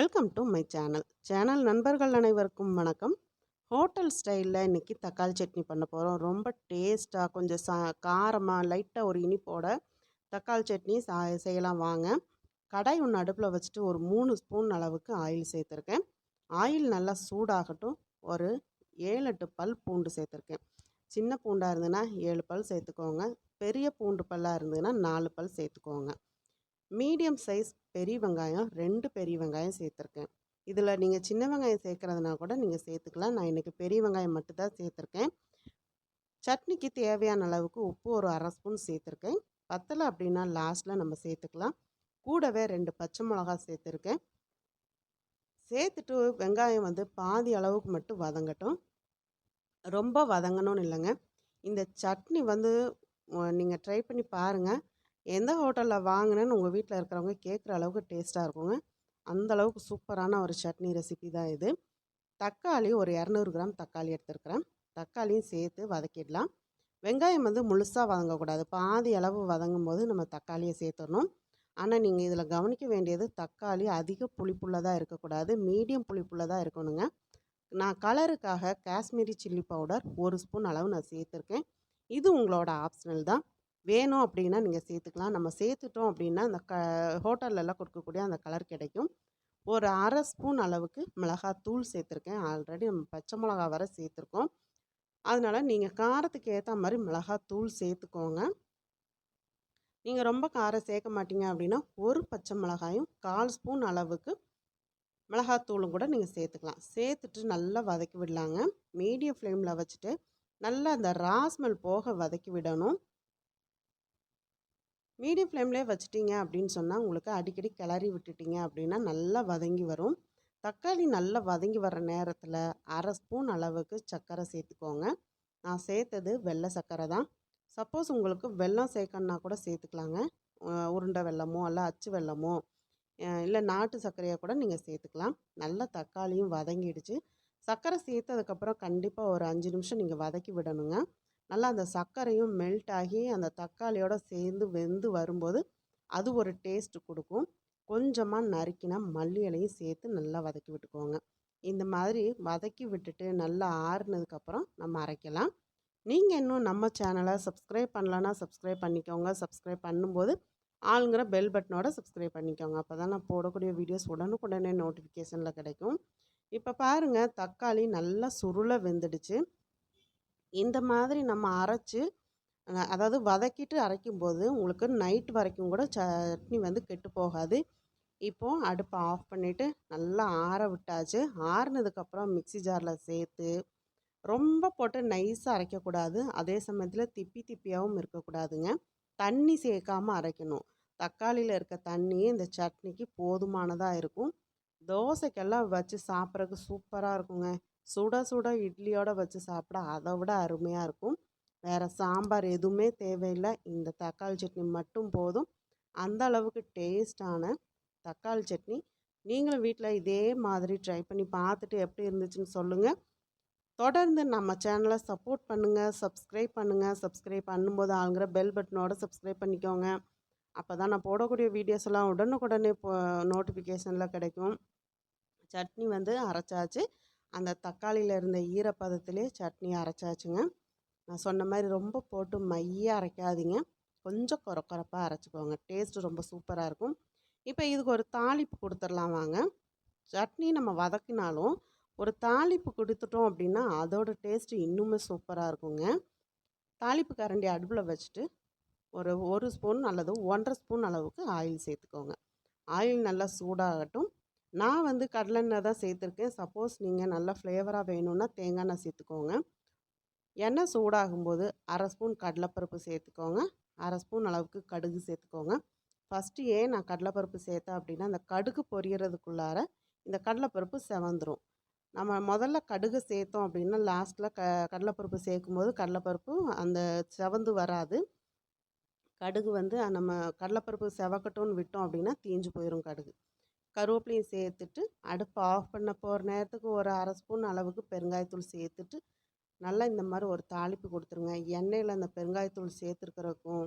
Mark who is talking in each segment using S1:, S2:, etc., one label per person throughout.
S1: Welcome to my channel. Channel நண்பர்கள் அனைவருக்கும் வணக்கம். ஹோட்டல் ஸ்டைலில் இன்றைக்கி தக்காளி சட்னி பண்ண போகிறோம் ரொம்ப டேஸ்ட்டாக கொஞ்சம் சா காரமாக லைட்டாக ஒரு இனிப்போட தக்காளி சட்னி சா செய்யலாம் வாங்க. கடாய் ஒன்று அடுப்பில் வச்சுட்டு ஒரு மூணு ஸ்பூன் அளவுக்கு ஆயில் சேர்த்துருக்கேன். ஆயில் நல்லா சூடாகட்டும். ஒரு ஏழு எட்டு பல் பூண்டு சேர்த்துருக்கேன். சின்ன பூண்டாக இருந்ததுன்னா ஏழு பல் சேர்த்துக்கோங்க. பெரிய பூண்டு பல்லாக இருந்ததுன்னா நாலு பல் சேர்த்துக்கோங்க. மீடியம் சைஸ் பெரிய வெங்காயம் ரெண்டு பெரிய வெங்காயம் சேர்த்துருக்கேன். இதில் நீங்கள் சின்ன வெங்காயம் சேர்க்குறதுனா கூட நீங்கள் சேர்த்துக்கலாம். நான் இன்றைக்கி பெரிய வெங்காயம் மட்டும்தான் சேர்த்துருக்கேன். சட்னிக்கு தேவையான அளவுக்கு உப்பு ஒரு அரை ஸ்பூன் சேர்த்துருக்கேன். பத்தலை அப்படின்னா லாஸ்ட்டில் நம்ம சேர்த்துக்கலாம். கூடவே ரெண்டு பச்சை மிளகா சேர்த்துருக்கேன். சேர்த்துட்டு வெங்காயம் வந்து பாதி அளவுக்கு மட்டும் வதங்கட்டும். ரொம்ப வதங்கணும்னு இல்லைங்க. இந்த சட்னி வந்து நீங்கள் ட்ரை பண்ணி பாருங்கள் எந்த ஹோட்டலில் வாங்கினேன்னு உங்கள் வீட்டில் இருக்கிறவங்க கேட்குற அளவுக்கு டேஸ்ட்டாக இருக்குங்க. அந்த அளவுக்கு சூப்பரான ஒரு சட்னி ரெசிபி தான் இது. தக்காளி ஒரு இரநூறு கிராம் தக்காளி எடுத்துருக்குறேன். தக்காளியும் சேர்த்து வதக்கிடலாம். வெங்காயம் வந்து முழுசாக வதங்கக்கூடாது. பாதி அளவு வதங்கும் போது நம்ம தக்காளியை சேர்த்துடணும். ஆனால் நீங்கள் இதில் கவனிக்க வேண்டியது தக்காளி அதிக புளிப்புள்ளதாக இருக்கக்கூடாது. மீடியம் புளிப்புள்ளதாக இருக்கணுங்க. நான் கலருக்காக காஷ்மீரி சில்லி பவுடர் ஒரு ஸ்பூன் அளவு நான் சேர்த்துருக்கேன். இது உங்களோட ஆப்ஷனல் தான். வேணும் அப்படின்னா நீங்கள் சேர்த்துக்கலாம். நம்ம சேர்த்துட்டோம் அப்படின்னா அந்த க ஹோட்டல்லலாம் கொடுக்கக்கூடிய அந்த கலர் கிடைக்கும். ஒரு அரை ஸ்பூன் அளவுக்கு மிளகாத்தூள் சேர்த்துருக்கேன். ஆல்ரெடி நம்ம பச்சை மிளகா வர சேர்த்துருக்கோம். அதனால் நீங்கள் காரத்துக்கு ஏற்ற மாதிரி மிளகாத்தூள் சேர்த்துக்கோங்க. நீங்கள் ரொம்ப காரம் சேர்க்க மாட்டீங்க அப்படின்னா ஒரு பச்சை மிளகாயும் கால் ஸ்பூன் அளவுக்கு மிளகாத்தூளும் கூட நீங்கள் சேர்த்துக்கலாம். சேர்த்துட்டு நல்லா வதக்கி விடலாங்க. மீடியம் ஃப்ளேமில் வச்சுட்டு நல்லா அந்த ராஸ்மெல் போக வதக்கி விடணும். மீடியம் ஃப்ளேம்லேயே வச்சிட்டிங்க அப்படின்னு சொன்னால் உங்களுக்கு அடிக்கடி கிளறி விட்டுட்டிங்க அப்படின்னா நல்லா வதங்கி வரும். தக்காளி நல்லா வதங்கி வர நேரத்தில் அரை ஸ்பூன் அளவுக்கு சர்க்கரை சேர்த்துக்கோங்க. நான் சேர்த்தது வெள்ளை சர்க்கரை தான். சப்போஸ் உங்களுக்கு வெல்லம் சேர்க்கணுன்னா கூட சேர்த்துக்கலாங்க. உருண்டை வெல்லமோ இல்லை அச்சு வெல்லமோ இல்லை நாட்டு சர்க்கரையை கூட நீங்கள் சேர்த்துக்கலாம். நல்லா தக்காளியும் வதங்கிடுச்சு. சர்க்கரை சேர்த்ததுக்கப்புறம் கண்டிப்பாக ஒரு அஞ்சு நிமிஷம் நீங்கள் வதக்கி விடணுங்க. நல்லா அந்த சர்க்கரையும் மெல்ட் ஆகி அந்த தக்காளியோட சேர்ந்து வெந்து வரும்போது அது ஒரு டேஸ்ட் கொடுக்கும். கொஞ்சமாக நறுக்கினா மல்லி இலையும் சேர்த்து நல்லா வதக்கி விட்டுக்கோங்க. இந்த மாதிரி வதக்கி விட்டுட்டு நல்லா ஆறுனதுக்கப்புறம் நம்ம அரைக்கலாம். நீங்கள் இன்னும் நம்ம சேனலை சப்ஸ்கிரைப் பண்ணலன்னா சப்ஸ்கிரைப் பண்ணிக்கோங்க. சப்ஸ்கிரைப் பண்ணும்போது ஆளுங்கிற பெல் பட்டனோட சப்ஸ்கிரைப் பண்ணிக்கோங்க. அப்போ தான் நான் போடக்கூடிய வீடியோஸ் உடனுக்குடனே நோட்டிஃபிகேஷனில் கிடைக்கும். இப்போ பாருங்கள் தக்காளி நல்லா சுருளை வெந்துடுச்சு. இந்த மாதிரி நம்ம அரைச்சி அதாவது வதக்கிட்டு அரைக்கும்போது உங்களுக்கு நைட் வரைக்கும் கூட சட்னி வந்து கெட்டு போகாது. இப்போது அடுப்பை ஆஃப் பண்ணிவிட்டு நல்லா ஆற விட்டாச்சு. ஆறுனதுக்கப்புறம் மிக்சி ஜாரில் சேர்த்து ரொம்ப போட்டு நைஸாக அரைக்கக்கூடாது அதே சமயத்தில் திப்பி திப்பியாகவும் இருக்கக்கூடாதுங்க தண்ணி சேர்க்காமல் அரைக்கணும். தக்காளியில் இருக்க தண்ணி இந்த சட்னிக்கு போதுமானதாக இருக்கும். தோசைக்கெல்லாம் வச்சு சாப்பிட்றதுக்கு சூப்பராக இருக்குங்க. சுட சுட இட்லியோடு வச்சு சாப்பிட அதை விட அருமையாக இருக்கும். வேறு சாம்பார் எதுவுமே தேவையில்லை. இந்த தக்காளி சட்னி மட்டும் போதும். அந்த அளவுக்கு டேஸ்டான தக்காளி சட்னி. நீங்களும் வீட்டில் இதே மாதிரி ட்ரை பண்ணி பார்த்துட்டு எப்படி இருந்துச்சுன்னு சொல்லுங்கள் தொடர்ந்து நம்ம சேனலை சப்போர்ட் பண்ணுங்கள் சப்ஸ்கிரைப் பண்ணுங்கள் சப்ஸ்கிரைப் பண்ணும்போது ஆளுங்கிற பெல் பட்டனோட சப்ஸ்கிரைப் பண்ணிக்கோங்க. அப்போ தான் நான் போடக்கூடிய வீடியோஸ் எல்லாம் உடனுக்குடனே இப்போ நோட்டிஃபிகேஷனில் கிடைக்கும். சட்னி வந்து அரைச்சாச்சு. அந்த தக்காளியில் இருந்த ஈரப்பதத்திலே சட்னி அரைச்சாச்சுங்க. நான் சொன்ன மாதிரி ரொம்ப போட்டு மையாக அரைக்காதீங்க. கொஞ்சம் குறக்குறப்பாக அரைச்சிக்கோங்க. டேஸ்ட்டு ரொம்ப சூப்பராக இருக்கும். இப்போ இதுக்கு ஒரு தாளிப்பு கொடுத்துடலாம் வாங்க. சட்னி நம்ம வதக்கினாலும் ஒரு தாளிப்பு கொடுத்துட்டோம் அப்படின்னா அதோட டேஸ்ட்டு இன்னுமே சூப்பராக இருக்குங்க. தாளிப்பு கரண்டி அடுப்பில் வச்சுட்டு ஒரு ஒரு ஸ்பூன் அல்லது ஒன்றரை ஸ்பூன் அளவுக்கு ஆயில் சேர்த்துக்கோங்க. ஆயில் நல்லா சூடாகட்டும். நான் வந்து கடலெண்ணெய் தான் சேர்த்துருக்கேன். சப்போஸ் நீங்கள் நல்லா ஃப்ளேவராக வேணும்னா தேங்காய் எண்ணெய் சேர்த்துக்கோங்க. எண்ணெய் சூடாகும்போது அரை ஸ்பூன் கடலைப்பருப்பு சேர்த்துக்கோங்க. அரை ஸ்பூன் அளவுக்கு கடுகு சேர்த்துக்கோங்க. ஃபஸ்ட்டு ஏன் நான் கடலைப்பருப்பு சேர்த்தேன் அப்படின்னா அந்த கடுகு பொரியறதுக்குள்ளார இந்த கடலைப்பருப்பு செவந்துடும் நம்ம முதல்ல கடுகு சேர்த்தோம் அப்படின்னா லாஸ்ட்டில் க கடலைப்பருப்பு சேர்க்கும்போது கடலைப்பருப்பு அந்த செவந்து வராது. கடுகு வந்து நம்ம கடலைப்பருப்பு செவக்கட்டும்னு விட்டோம் அப்படின்னா தீஞ்சு போயிடும் கடுகு. கருவேப்பிலையும் சேர்த்துட்டு அடுப்பை ஆஃப் பண்ண போகிற நேரத்துக்கு ஒரு அரை ஸ்பூன் அளவுக்கு பெருங்காயத்தூள் சேர்த்துட்டு நல்லா இந்த மாதிரி ஒரு தாளிப்பு கொடுத்துருங்க. எண்ணெயில் அந்த பெருங்காயத்தூள் சேர்த்துருக்கிறக்கும்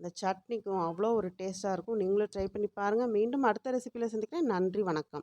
S1: இந்த சட்னிக்கும் அவ்வளோ ஒரு டேஸ்ட்டாக இருக்கும். நீங்களும் ட்ரை பண்ணி பாருங்கள் மீண்டும் அடுத்த ரெசிப்பியில் சந்திக்கிறேன். நன்றி வணக்கம்.